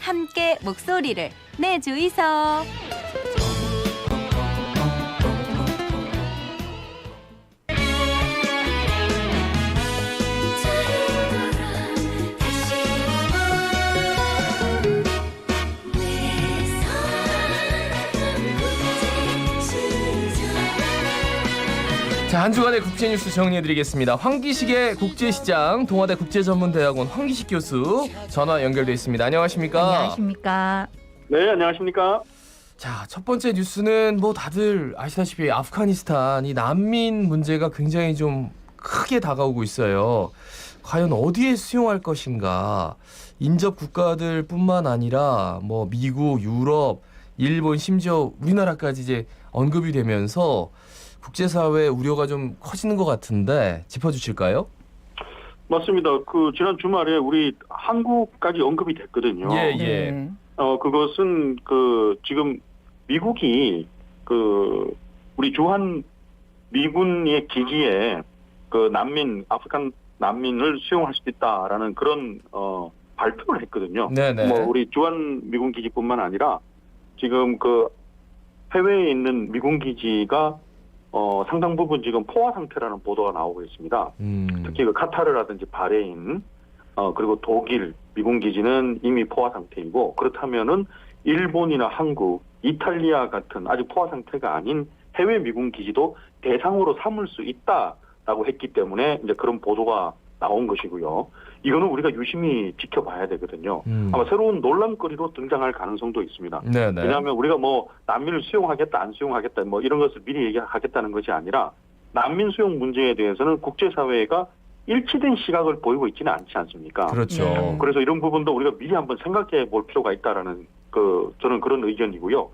함께 목소리를 내주이소. 한 주간의 국제 뉴스 정리해 드리겠습니다. 황기식의 국제시장 동아대 국제전문대학원 황기식 교수 전화 연결돼 있습니다. 안녕하십니까? 안녕하십니까. 네, 안녕하십니까? 자, 첫 번째 뉴스는 뭐 다들 아시다시피 아프가니스탄 이 난민 문제가 굉장히 좀 크게 다가오고 있어요. 과연 어디에 수용할 것인가? 인접 국가들뿐만 아니라 뭐 미국, 유럽, 일본, 심지어 우리나라까지 이제 언급이 되면서 국제사회 우려가 좀 커지는 것 같은데 짚어주실까요? 맞습니다. 그 지난 주말에 우리 한국까지 언급이 됐거든요. 예, 예. 네. 어 그것은 그 지금 미국이 그 우리 주한 미군의 기지에 그 난민 아프간 난민을 수용할 수 있다라는 그런 어 발표를 했거든요. 네네. 뭐 우리 주한 미군 기지뿐만 아니라 지금 그 해외에 있는 미군 기지가 어 상당 부분 지금 포화 상태라는 보도가 나오고 있습니다. 음. 특히 그 카타르라든지 바레인 어 그리고 독일 미군 기지는 이미 포화 상태이고 그렇다면은 일본이나 한국, 이탈리아 같은 아직 포화 상태가 아닌 해외 미군 기지도 대상으로 삼을 수 있다라고 했기 때문에 이제 그런 보도가 나온 것이고요. 이거는 우리가 유심히 지켜봐야 되거든요. 음. 아마 새로운 논란거리로 등장할 가능성도 있습니다. 네네. 왜냐하면 우리가 뭐 난민을 수용하겠다 안 수용하겠다 뭐 이런 것을 미리 얘기하겠다는 것이 아니라 난민 수용 문제에 대해서는 국제사회가 일치된 시각을 보이고 있지는 않지 않습니까? 그렇죠. 네. 그래서 이런 부분도 우리가 미리 한번 생각해 볼 필요가 있다라는 그 저는 그런 의견이고요.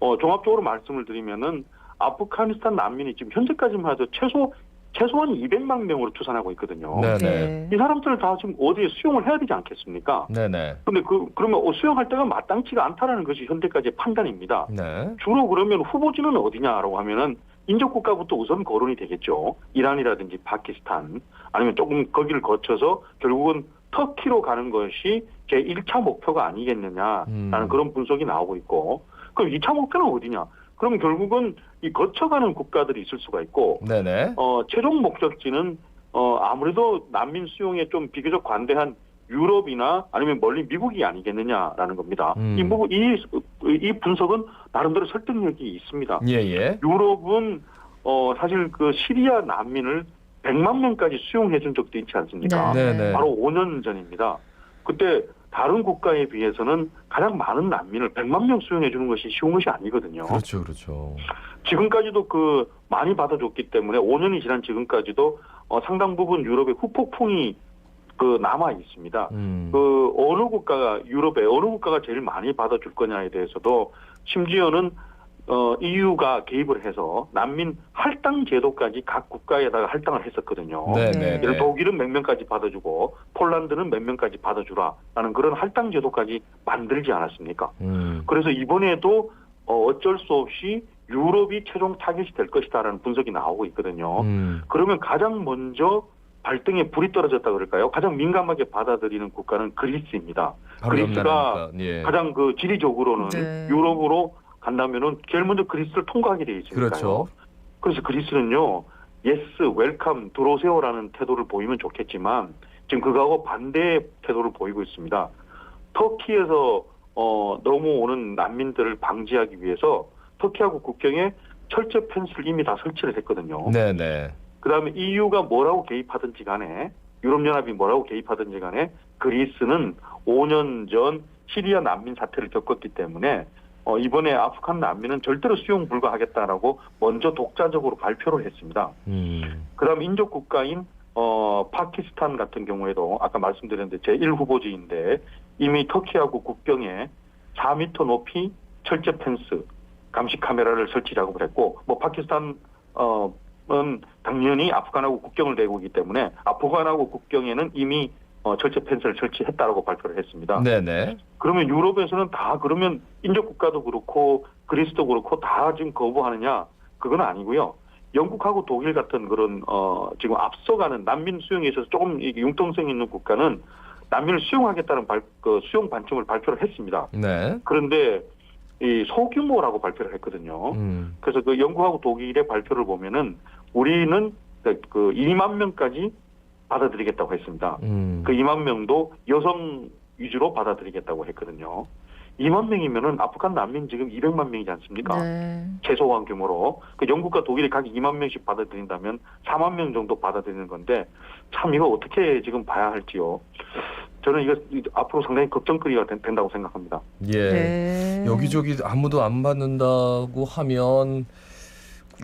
어 종합적으로 말씀을 드리면은 아프가니스탄 난민이 지금 현재까지만 해도 최소 최소한 200만 명으로 추산하고 있거든요. 네네. 네. 이 사람들을 다 지금 어디에 수용을 해야 되지 않겠습니까? 네네. 근데 그 그러면 어, 수용할 때가 마땅치가 않다라는 것이 현재까지의 판단입니다. 네. 주로 그러면 후보지는 어디냐라고 하면은 인접 국가부터 우선 거론이 되겠죠. 이란이라든지 파키스탄 아니면 조금 거기를 거쳐서 결국은 터키로 가는 것이 제 1차 목표가 아니겠느냐라는 음. 그런 분석이 나오고 있고 그럼 2차 목표는 어디냐? 그럼 결국은 이 거쳐가는 국가들이 있을 수가 있고 네네. 어 최종 목적지는 어 아무래도 난민 수용에 좀 비교적 관대한 유럽이나 아니면 멀리 미국이 아니겠느냐라는 겁니다. 음. 이 부분 이, 이 분석은 나름대로 설득력이 있습니다. 예예. 유럽은 어 사실 그 시리아 난민을 100만 명까지 수용해 준 적도 있지 않습니까? 네. 네네. 바로 5년 전입니다. 그때 다른 국가에 비해서는 가장 많은 난민을 100만 명 수용해 주는 것이 쉬운 것이 아니거든요. 그렇죠, 그렇죠. 지금까지도 그 많이 받아줬기 때문에 5년이 지난 지금까지도 어, 상당 부분 유럽의 후폭풍이 그 남아 있습니다. 음. 그 어느 국가가 유럽에 어느 국가가 제일 많이 받아줄 거냐에 대해서도 심지어는 어 EU가 개입을 해서 난민 할당 제도까지 각 국가에다가 할당을 했었거든요. 네네. 예를 독일은 몇 명까지 받아주고 폴란드는 몇 명까지 받아주라라는 그런 할당 제도까지 만들지 않았습니까? 음. 그래서 이번에도 어, 어쩔 수 없이 유럽이 최종 타겟이 될 것이다라는 분석이 나오고 있거든요. 음. 그러면 가장 먼저 발등에 불이 떨어졌다 그럴까요? 가장 민감하게 받아들이는 국가는 그리스입니다. 그리스가. 예. 가장 그 지리적으로는 네. 유럽으로 간다면은 제일 먼저 그리스를 통과하게 돼 있으니까요. 그렇죠. 그래서 그리스는요, 예스, 웰컴, 들어오세요라는 태도를 보이면 좋겠지만 지금 그거하고 반대의 태도를 보이고 있습니다. 터키에서 어, 넘어오는 난민들을 방지하기 위해서 터키하고 국경에 철제 펜스를 이미 다 설치를 했거든요. 네네. 그다음에 EU가 뭐라고 개입하든지 간에 유럽연합이 뭐라고 개입하든지 간에 그리스는 5년 전 시리아 난민 사태를 겪었기 때문에 어, 이번에 아프간 난민은 절대로 수용 불가하겠다라고 먼저 독자적으로 발표를 했습니다. 음. 그다음 인접 국가인 어, 파키스탄 같은 경우에도 아까 말씀드렸는데 제1 후보지인데 이미 터키하고 국경에 4m 높이 철제 펜스 감시 카메라를 설치 작업을 했고 뭐 파키스탄 어는 당연히 아프간하고 국경을 대고 있기 때문에 아프간하고 국경에는 이미 어, 철제 펜스를 설치했다라고 발표를 했습니다. 네네. 그러면 유럽에서는 다 그러면 인접 국가도 그렇고 그리스도 그렇고 다 지금 거부하느냐? 그건 아니고요. 영국하고 독일 같은 그런 어 지금 앞서가는 난민 수용에 있어서 조금 융통성 있는 국가는 난민을 수용하겠다는 발, 그 수용 반증을 발표를 했습니다. 네. 그런데 이 소규모라고 발표를 했거든요. 음. 그래서 그 영국하고 독일의 발표를 보면은 우리는 그- 그 2만 명까지 받아들이겠다고 했습니다. 음. 그 2만 명도 여성 위주로 받아들이겠다고 했거든요. 2만 명이면은 아프간 난민 지금 200만 명이지 않습니까? 네. 최소한 규모로 그 영국과 독일이 각 2만 명씩 받아들인다면 4만 명 정도 받아들이는 건데 참 이거 어떻게 지금 봐야 할지요. 저는 이거 이- 앞으로 상당히 걱정거리가 된- 된다고 생각합니다. 예. 네. 여기저기 아무도 안 받는다고 하면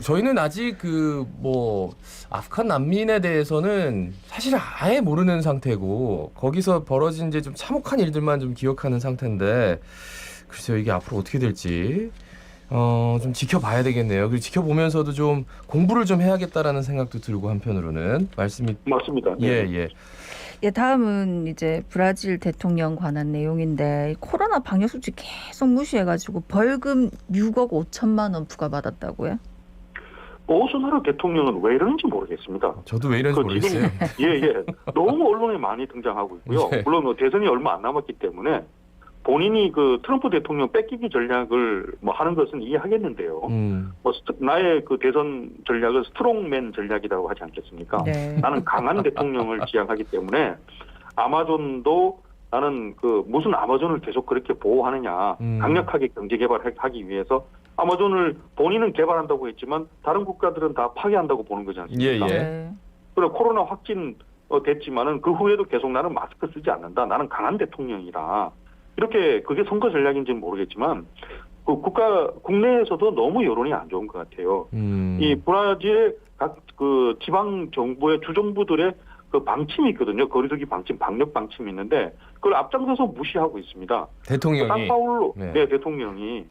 저희는 아직 그 뭐 아프간 난민에 대해서는 사실 아예 모르는 상태고 거기서 벌어진 이제 좀 참혹한 일들만 좀 기억하는 상태인데 글쎄요 이게 앞으로 어떻게 될지 어 좀 지켜봐야 되겠네요. 그리고 지켜보면서도 좀 공부를 좀 해야겠다라는 생각도 들고 한편으로는 말씀이 맞습니다. 네. 예 예. 예, 다음은 이제 브라질 대통령 관한 내용인데 코로나 방역 수칙 계속 무시해가지고 벌금 6억 5천만 원 부과받았다고요? 보수나라 대통령은 왜 이러는지 모르겠습니다. 저도 왜 이런지 그 지금- 모르겠어요. 예, 예. 너무 언론에 많이 등장하고 있고요. 네. 물론 뭐 대선이 얼마 안 남았기 때문에 본인이 그 트럼프 대통령 뺏기기 전략을 뭐 하는 것은 이해하겠는데요. 음. 뭐 스트- 나의 그 대선 전략을 스트롱맨 전략이라고 하지 않겠습니까? 네. 나는 강한 대통령을 지향하기 때문에 아마존도 나는 그 무슨 아마존을 계속 그렇게 보호하느냐 음. 강력하게 경제 개발하기 위해서 아마존을 본인은 개발한다고 했지만 다른 국가들은 다 파괴한다고 보는 거지 않습니까? 예, 예. 네. 그래 코로나 확진 어, 됐지만은 그 후에도 계속 나는 마스크 쓰지 않는다. 나는 강한 대통령이다. 이렇게 그게 선거 전략인지는 모르겠지만 그 국가 국내에서도 너무 여론이 안 좋은 것 같아요. 음. 이 브라질의 각그 지방 정부의 주정부들의 그 방침이 있거든요. 거리두기 방침, 방역 방침이 있는데 그걸 앞장서서 무시하고 있습니다. 대통령이 상파울로 네. 네. 대통령이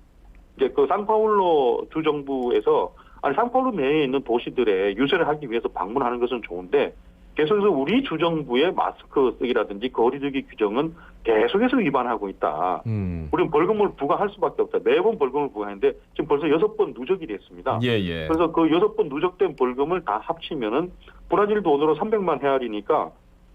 이제 그 상파울로 주 정부에서 아니 상파울로 내에 있는 도시들에 유세를 하기 위해서 방문하는 것은 좋은데 계속해서 우리 주정부의 마스크 쓰기라든지 거리두기 규정은 계속해서 위반하고 있다. 음. 우리는 벌금을 부과할 수밖에 없다. 매번 벌금을 부과하는데 지금 벌써 여섯 번 누적이 됐습니다. 예, 예. 그래서 그 여섯 번 누적된 벌금을 다 합치면은 브라질 돈으로 300만 헤알이니까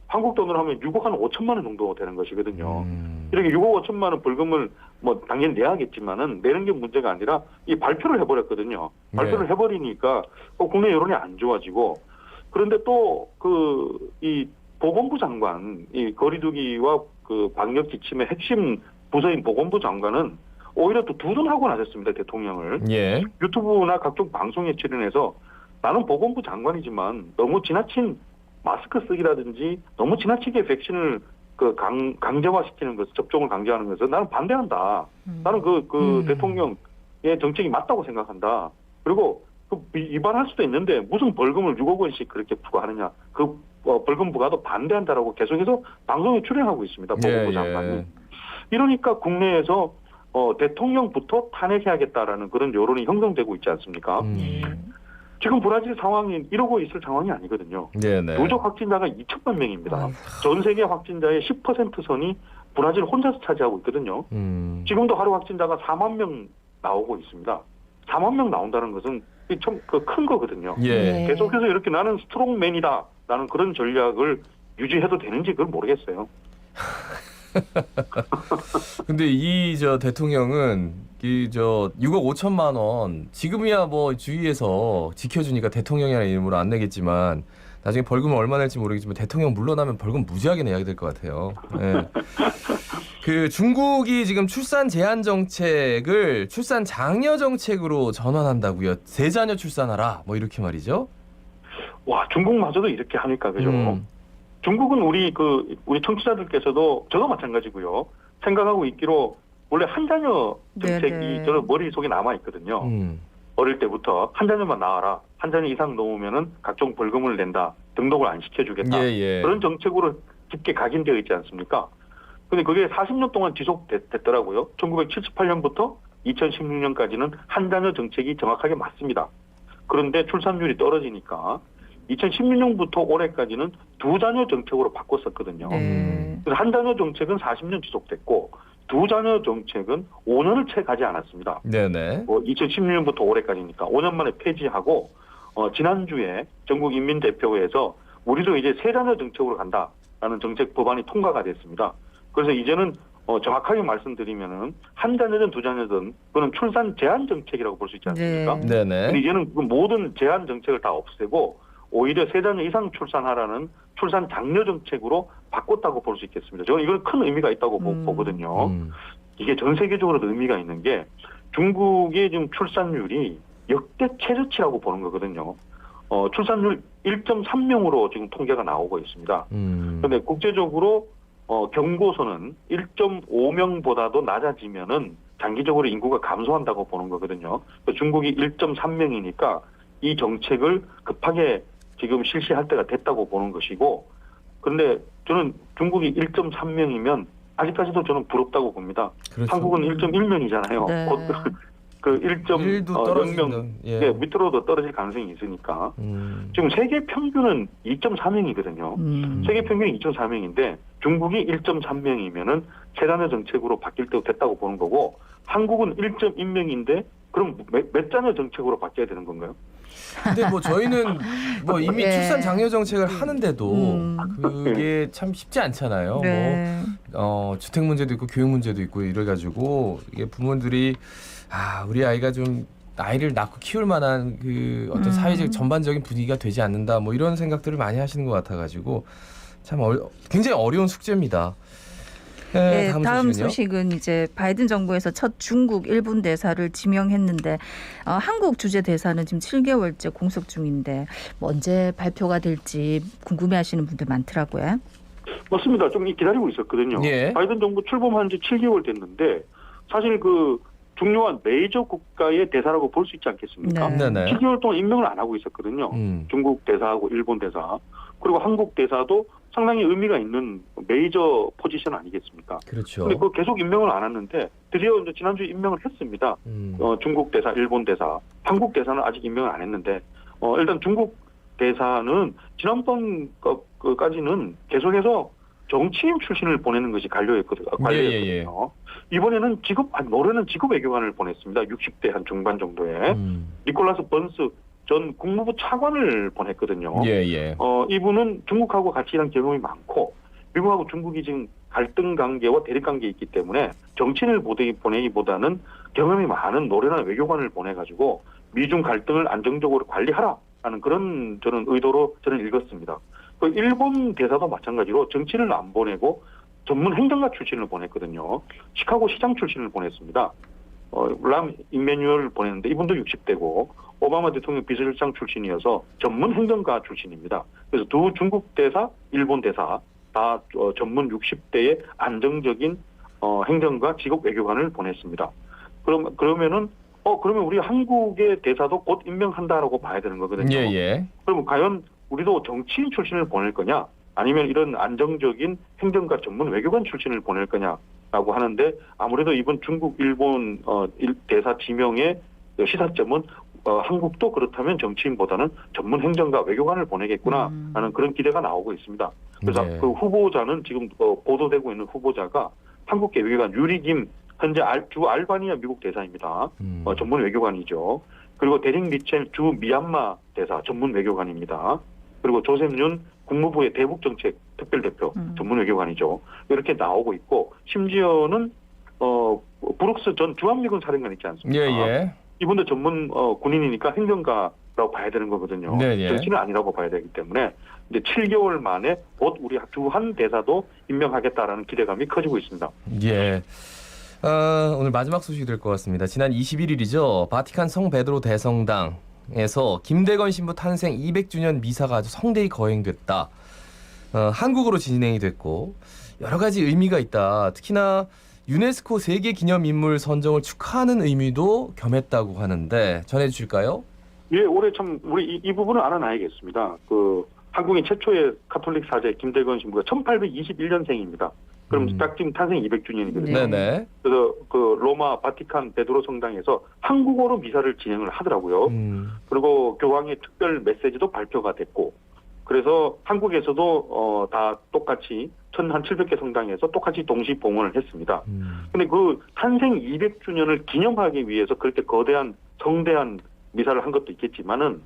한국 돈으로 하면 6억 한 5천만 원 정도 되는 것이거든요. 음. 이렇게 6억 5천만 원 벌금을 뭐 당연히 내야겠지만은 내는 게 문제가 아니라 이 발표를 해버렸거든요. 발표를 네. 해버리니까 어, 국내 여론이 안 좋아지고 그런데 또 그 이 보건부 장관 이 거리두기와 그 방역 지침의 핵심 부서인 보건부 장관은 오히려 또 두둔하고 나섰습니다 대통령을 예. 유튜브나 각종 방송에 출연해서 나는 보건부 장관이지만 너무 지나친 마스크 쓰기라든지 너무 지나치게 백신을 그 강, 강제화시키는 것, 접종을 강제하는 것은 나는 반대한다. 음. 나는 그, 그 음. 대통령의 정책이 맞다고 생각한다. 그리고 그 위- 위반할 수도 있는데 무슨 벌금을 6억 원씩 그렇게 부과하느냐. 그 어, 벌금 부과도 반대한다라고 계속해서 방송에 출연하고 있습니다. 보건부 예, 장관이. 예. 이러니까 국내에서 어, 대통령부터 탄핵해야겠다라는 그런 여론이 형성되고 있지 않습니까? 음. 예. 지금 브라질 상황이 이러고 있을 상황이 아니거든요. 네, 네. 누적 확진자가 2천만 명입니다. 아이고. 전 세계 확진자의 10% 선이 브라질 혼자서 차지하고 있거든요. 음. 지금도 하루 확진자가 4만 명 나오고 있습니다. 4만 명 나온다는 것은 좀큰 거거든요. 예. 네. 계속해서 이렇게 나는 스트롱맨이다. 라는 그런 전략을 유지해도 되는지 그걸 모르겠어요. 근데 이 저 대통령은 이 저 6억 5천만 원 지금이야 뭐 주위에서 지켜주니까 대통령이라는 이름으로 안 내겠지만 나중에 벌금을 얼마 낼지 모르겠지만 대통령 물러나면 벌금 무지하게 내야 될 것 같아요. 예. 그 중국이 지금 출산 제한 정책을 출산 장려 정책으로 전환한다고요. 세자녀 출산하라 뭐 이렇게 말이죠. 와, 중국마저도 이렇게 하니까 그죠? 음. 중국은 우리 그 우리 청취자들께서도 저도 마찬가지고요. 생각하고 있기로 원래 한 자녀 정책이 네네. 저는 머릿속에 남아 있거든요. 음. 어릴 때부터 한 자녀만 낳아라. 한 자녀 이상 넘으면은 각종 벌금을 낸다. 등록을 안 시켜주겠다. 예, 예. 그런 정책으로 깊게 각인되어 있지 않습니까? 근데 그게 40년 동안 지속됐더라고요. 1978년부터 2016년까지는 한 자녀 정책이 정확하게 맞습니다. 그런데 출산율이 떨어지니까 2016년부터 올해까지는 두 자녀 정책으로 바꿨었거든요. 네. 그래서 한 자녀 정책은 40년 지속됐고 두 자녀 정책은 5년을 채 가지 않았습니다. 네네. 뭐 2016년부터 올해까지니까 5년 만에 폐지하고 어, 지난주에 전국 인민대표회에서 우리도 이제 세 자녀 정책으로 간다. 하겠다라는 정책 법안이 통과가 됐습니다. 그래서 이제는 어, 정확하게 말씀드리면은 한 자녀든 두 자녀든 그거는 출산 제한 정책이라고 볼 수 있지 않습니까? 네. 네네. 근데 이제는 그 모든 제한 정책을 다 없애고 오히려 세 자녀 이상 출산하라는 출산 장려 정책으로 바꿨다고 볼 수 있겠습니다. 저는 이건 큰 의미가 있다고 보- 음. 보거든요. 음. 이게 전 세계적으로도 의미가 있는 게 중국의 지금 출산율이 역대 최저치라고 보는 거거든요. 어, 출산율 1.3명으로 지금 통계가 나오고 있습니다. 음. 그런데 국제적으로 어, 경고선은 1.5명보다도 낮아지면은 장기적으로 인구가 감소한다고 보는 거거든요. 중국이 1.3명이니까 이 정책을 급하게 지금 실시할 때가 됐다고 보는 것이고, 그런데 저는 중국이 1.3명이면 아직까지도 저는 부럽다고 봅니다. 그렇죠. 한국은 1.1명이잖아요. 네. 곧 그 1.0명 일도 떨어지는. 예. 네, 밑으로도 떨어질 가능성이 있으니까 음. 지금 세계 평균은 2.4명이거든요. 음. 세계 평균이 2.4명인데 중국이 1.3명이면은 세단의 정책으로 바뀔 때도 됐다고 보는 거고 한국은 1.1명인데 그럼 몇, 몇 자녀 정책으로 바뀌어야 되는 건가요? 근데 뭐 저희는 뭐 이미 네. 출산 장려 정책을 하는데도 음. 그게 참 쉽지 않잖아요. 뭐 네. 어, 주택 문제도 있고 교육 문제도 있고 이래 가지고 이게 부모들이 아 우리 아이가 좀 아이를 낳고 키울 만한 그 어떤 음. 사회적 전반적인 분위기가 되지 않는다 뭐 이런 생각들을 많이 하시는 것 같아 가지고 참 어, 굉장히 어려운 숙제입니다. 네, 네, 다음, 다음? 소식은 이제 바이든 정부에서 첫 중국 일본 대사를 지명했는데 어, 한국 주재 대사는 지금 7개월째 공석 중인데 뭐 언제 발표가 될지 궁금해하시는 분들 많더라고요. 맞습니다. 좀 기다리고 있었거든요. 예. 바이든 정부 출범한 지 7개월 됐는데 사실 그 중요한 메이저 국가의 대사라고 볼 수 있지 않겠습니까? 네. 네네. 7개월 동안 임명을 안 하고 있었거든요. 음. 중국 대사하고 일본 대사 그리고 한국 대사도 상당히 의미가 있는 메이저 포지션 아니겠습니까? 그렇죠. 근데 그 계속 임명을 안 했는데 드디어 이제 지난주에 임명을 했습니다. 음. 어, 중국 대사, 일본 대사, 한국 대사는 아직 임명을 안 했는데 어, 일단 중국 대사는 지난번까지는 계속해서 정치인 출신을 보내는 것이 관료였거든요. 예, 예, 예. 관료였거든요. 이번에는 직업, 아니, 올해는 직업 외교관을 보냈습니다. 60대 한 중반 정도에 음. 니콜라스 번스 전 국무부 차관을 보냈거든요. 예, 예. 어, 이분은 중국하고 같이 일한 경험이 많고 미국하고 중국이 지금 갈등 관계와 대립 관계에 있기 때문에 정치인을 보내기- 보내기보다는 경험이 많은 노련한 외교관을 보내가지고 미중 갈등을 안정적으로 관리하라 하는 그런 저는 의도로 저는 읽었습니다. 그 일본 대사도 마찬가지로 정치인을 안 보내고 전문 행정가 출신을 보냈거든요. 시카고 시장 출신을 보냈습니다. 어, 람 임메뉴얼 보냈는데 이분도 60대고 오바마 대통령 비서실장 출신이어서 전문 행정가 출신입니다. 그래서 두 중국 대사, 일본 대사 다 어, 전문 60대의 안정적인 어, 행정가 직업 외교관을 보냈습니다. 그럼 그러면은 어 그러면 우리 한국의 대사도 곧 임명한다라고 봐야 되는 거거든요. 예, 예. 그러면 과연 우리도 정치인 출신을 보낼 거냐 아니면 이런 안정적인 행정가 전문 외교관 출신을 보낼 거냐라고 하는데 아무래도 이번 중국 일본 어, 일- 대사 지명의 시사점은 어, 한국도 그렇다면 정치인보다는 전문 행정가 외교관을 보내겠구나 음. 하는 그런 기대가 나오고 있습니다. 그래서 네. 그 후보자는 지금 어, 보도되고 있는 후보자가 한국 외교관 유리김 현재 알- 주 알바니아 미국 대사입니다. 음. 어, 전문 외교관이죠. 그리고 데릭 미첼 주 미얀마 대사 전문 외교관입니다. 그리고 조셉 윤 국무부의 대북 정책 특별대표 음. 전문 외교관이죠. 이렇게 나오고 있고 심지어는 어 브룩스 전 주한미군 사령관 있지 않습니까? 예, 예. 이분도 전문 어, 군인이니까 행정가라고 봐야 되는 거거든요. 네, 예. 정치는 아니라고 봐야 되기 때문에 이제 7개월 만에 곧 우리 주한 대사도 임명하겠다라는 기대감이 커지고 있습니다. 예. 어, 오늘 마지막 소식이 될 것 같습니다. 지난 21일이죠. 바티칸 성 베드로 대성당 에서 김대건 신부 탄생 200주년 미사가 아주 성대히 거행됐다. 어, 한국어로 진행이 됐고 여러 가지 의미가 있다. 특히나 유네스코 세계 기념 인물 선정을 축하하는 의미도 겸했다고 하는데 전해 주실까요? 예, 올해 참 우리 이, 이 부분을 알아놔야겠습니다. 그 한국인 최초의 카톨릭 사제 김대건 신부가 1821년생입니다. 그럼 음. 딱 지금 탄생 200주년이거든요. 네. 네네. 그래서 그 로마 바티칸 베드로 성당에서 한국어로 미사를 진행을 하더라고요. 음, 그리고 교황의 특별 메시지도 발표가 됐고 그래서 한국에서도 어, 다 똑같이 1,700개 성당에서 똑같이 동시 봉헌을 했습니다. 음, 근데 그 탄생 200주년을 기념하기 위해서 그렇게 거대한 성대한 미사를 한 것도 있겠지만은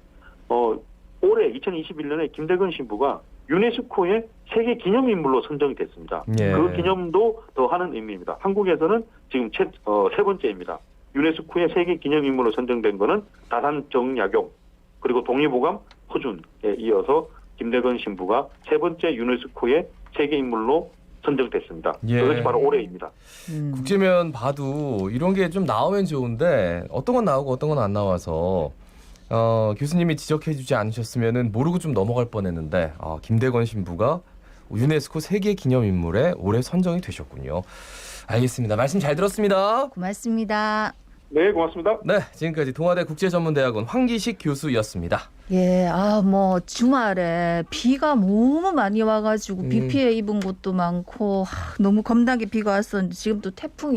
어 올해 2021년에 김대건 신부가 유네스코의 세계 기념인물로 선정이 됐습니다. 예. 그 기념도 더 하는 의미입니다. 한국에서는 지금 세, 어, 세 번째입니다. 유네스코의 세계 기념인물로 선정된 거는 다산 정약용 그리고 동의보감 허준에 이어서 김대건 신부가 세 번째 유네스코의 세계 인물로 선정됐습니다. 예. 그것이 바로 올해입니다. 음. 국제면 봐도 이런 게 좀 나오면 좋은데 어떤 건 나오고 어떤 건 안 나와서 어, 교수님이 지적해주지 않으셨으면 모르고 좀 넘어갈 뻔했는데 아, 김대건 신부가 유네스코 세계 기념인물에 올해 선정이 되셨군요. 알겠습니다. 말씀 잘 들었습니다. 고맙습니다. 네, 고맙습니다. 네, 지금까지 동아대 국제전문대학원 황기식 교수였습니다. 예, 아, 뭐, 주말에 비가 너무 많이 와가지고 비 음. 피해 입은 곳도 많고, 하, 너무 겁나게 비가 왔었는데 지금 또 태풍이